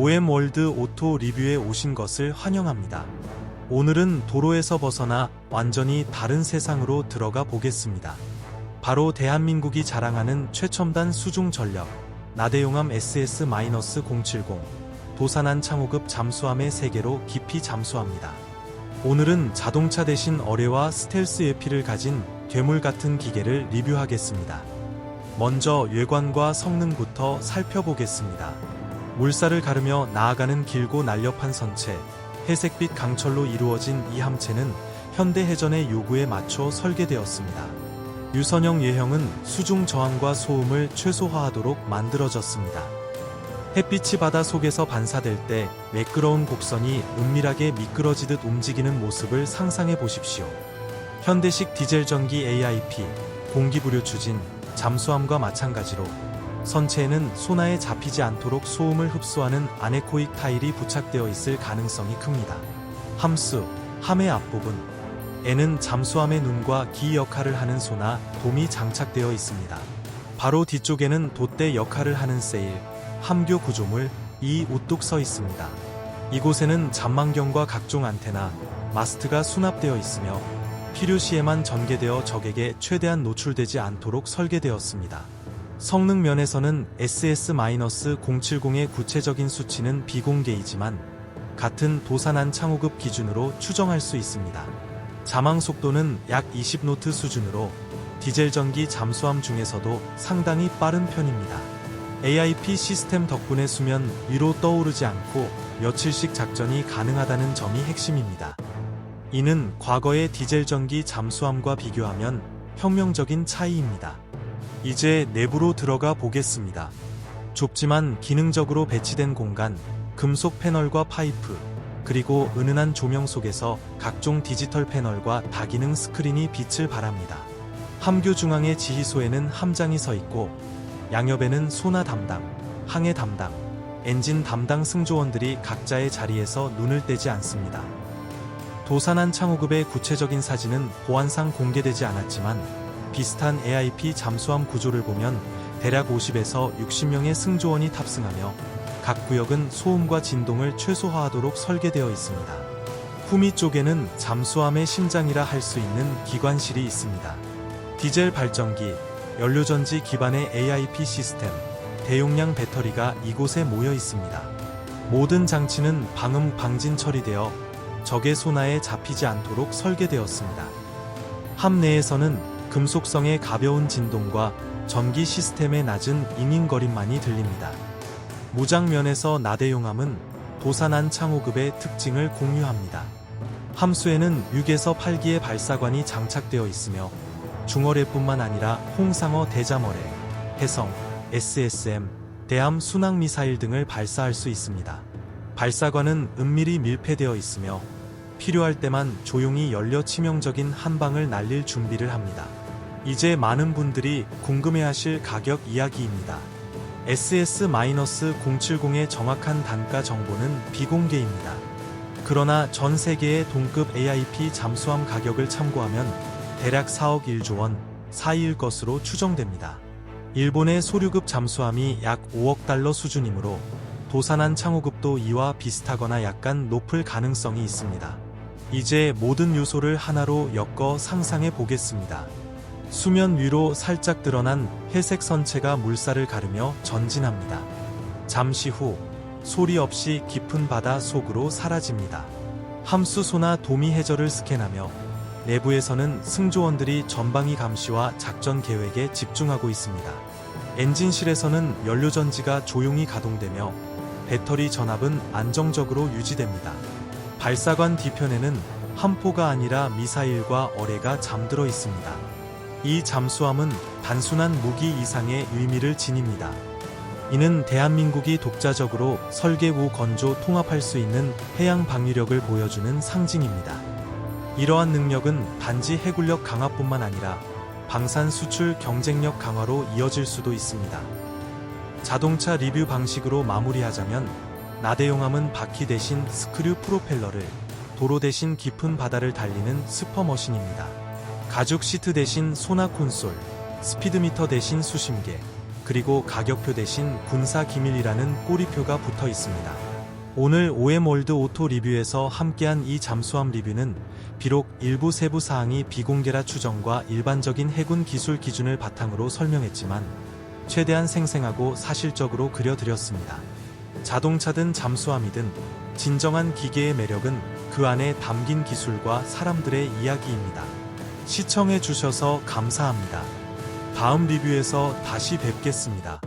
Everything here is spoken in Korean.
OM월드 오토 리뷰에 오신 것을 환영합니다. 오늘은 도로에서 벗어나 완전히 다른 세상으로 들어가 보겠습니다. 바로 대한민국이 자랑하는 최첨단 수중 전력, 나대용암 SS-070, 도산안 창호급 잠수함의 세계로 깊이 잠수합니다. 오늘은 자동차 대신 어뢰와 스텔스 예피를 가진 괴물 같은 기계를 리뷰하겠습니다. 먼저 외관과 성능부터 살펴보겠습니다. 물살을 가르며 나아가는 길고 날렵한 선체, 회색빛 강철로 이루어진 이 함체는 현대 해전의 요구에 맞춰 설계되었습니다. 유선형 예형은 수중 저항과 소음을 최소화하도록 만들어졌습니다. 햇빛이 바다 속에서 반사될 때 매끄러운 곡선이 은밀하게 미끄러지듯 움직이는 모습을 상상해 보십시오. 현대식 디젤 전기 AIP, 공기부류 추진, 잠수함과 마찬가지로 선체에는 소나에 잡히지 않도록 소음을 흡수하는 아네코익 타일이 부착되어 있을 가능성이 큽니다. 함수, 함의 앞부분, 에는 잠수함의 눈과 기 역할을 하는 소나 돔이 장착되어 있습니다. 바로 뒤쪽에는 돛대 역할을 하는 세일, 함교 구조물, 이 우뚝 서 있습니다. 이곳에는 잔망경과 각종 안테나, 마스트가 수납되어 있으며 필요시에만 전개되어 적에게 최대한 노출되지 않도록 설계되었습니다. 성능 면에서는 SS-070의 구체적인 수치는 비공개이지만 같은 도산안 창호급 기준으로 추정할 수 있습니다. 자망 속도는 약 20노트 수준으로 디젤 전기 잠수함 중에서도 상당히 빠른 편입니다. AIP 시스템 덕분에 수면 위로 떠오르지 않고 며칠씩 작전이 가능하다는 점이 핵심입니다. 이는 과거의 디젤 전기 잠수함과 비교하면 혁명적인 차이입니다. 이제 내부로 들어가 보겠습니다. 좁지만 기능적으로 배치된 공간, 금속 패널과 파이프, 그리고 은은한 조명 속에서 각종 디지털 패널과 다기능 스크린이 빛을 발합니다. 함교 중앙의 지휘소에는 함장이 서 있고 양옆에는 소나 담당, 항해 담당, 엔진 담당 승조원들이 각자의 자리에서 눈을 떼지 않습니다. 도산안 창호급의 구체적인 사진은 보안상 공개되지 않았지만 비슷한 AIP 잠수함 구조를 보면 대략 50에서 60명의 승조원이 탑승하며 각 구역은 소음과 진동을 최소화하도록 설계되어 있습니다. 후미 쪽에는 잠수함의 심장이라 할 수 있는 기관실이 있습니다. 디젤 발전기, 연료전지 기반의 AIP 시스템, 대용량 배터리가 이곳에 모여 있습니다. 모든 장치는 방음 방진 처리되어 적의 소나에 잡히지 않도록 설계되었습니다. 함 내에서는 금속성의 가벼운 진동과 전기 시스템의 낮은 잉잉거림만이 들립니다. 무장면에서 나대용함은 도산안 창호급의 특징을 공유합니다. 함수에는 6에서 8기의 발사관이 장착되어 있으며 중어뢰뿐만 아니라 홍상어 대잠어뢰, 해성, SSM, 대함 순항 미사일 등을 발사할 수 있습니다. 발사관은 은밀히 밀폐되어 있으며 필요할 때만 조용히 열려 치명적인 한 방을 날릴 준비를 합니다. 이제 많은 분들이 궁금해하실 가격 이야기입니다. SS-070의 정확한 단가 정보는 비공개입니다. 그러나 전 세계의 동급 AIP 잠수함 가격을 참고하면 대략 4억 1조 원 사이일 것으로 추정됩니다. 일본의 소류급 잠수함이 약 5억 달러 수준이므로 도산한 창호급도 이와 비슷하거나 약간 높을 가능성이 있습니다. 이제 모든 요소를 하나로 엮어 상상해 보겠습니다. 수면 위로 살짝 드러난 회색 선체가 물살을 가르며 전진합니다. 잠시 후 소리 없이 깊은 바다 속으로 사라집니다. 함수소나 도미 해저를 스캔하며 내부에서는 승조원들이 전방위 감시와 작전 계획에 집중하고 있습니다. 엔진실에서는 연료전지가 조용히 가동되며 배터리 전압은 안정적으로 유지됩니다. 발사관 뒤편에는 함포가 아니라 미사일과 어뢰가 잠들어 있습니다. 이 잠수함은 단순한 무기 이상의 의미를 지닙니다. 이는 대한민국이 독자적으로 설계구 건조 통합할 수 있는 해양 방위력을 보여주는 상징입니다. 이러한 능력은 단지 해군력 강화뿐만 아니라 방산 수출 경쟁력 강화로 이어질 수도 있습니다. 자동차 리뷰 방식으로 마무리하자면 나대용함은 바퀴 대신 스크류 프로펠러를 도로 대신 깊은 바다를 달리는 슈퍼머신입니다. 가죽 시트 대신 소나 콘솔, 스피드미터 대신 수심계, 그리고 가격표 대신 군사 기밀이라는 꼬리표가 붙어 있습니다. 오늘 OM월드 오토 리뷰에서 함께한 이 잠수함 리뷰는 비록 일부 세부 사항이 비공개라 추정과 일반적인 해군 기술 기준을 바탕으로 설명했지만 최대한 생생하고 사실적으로 그려드렸습니다. 자동차든 잠수함이든 진정한 기계의 매력은 그 안에 담긴 기술과 사람들의 이야기입니다. 시청해 주셔서 감사합니다. 다음 리뷰에서 다시 뵙겠습니다.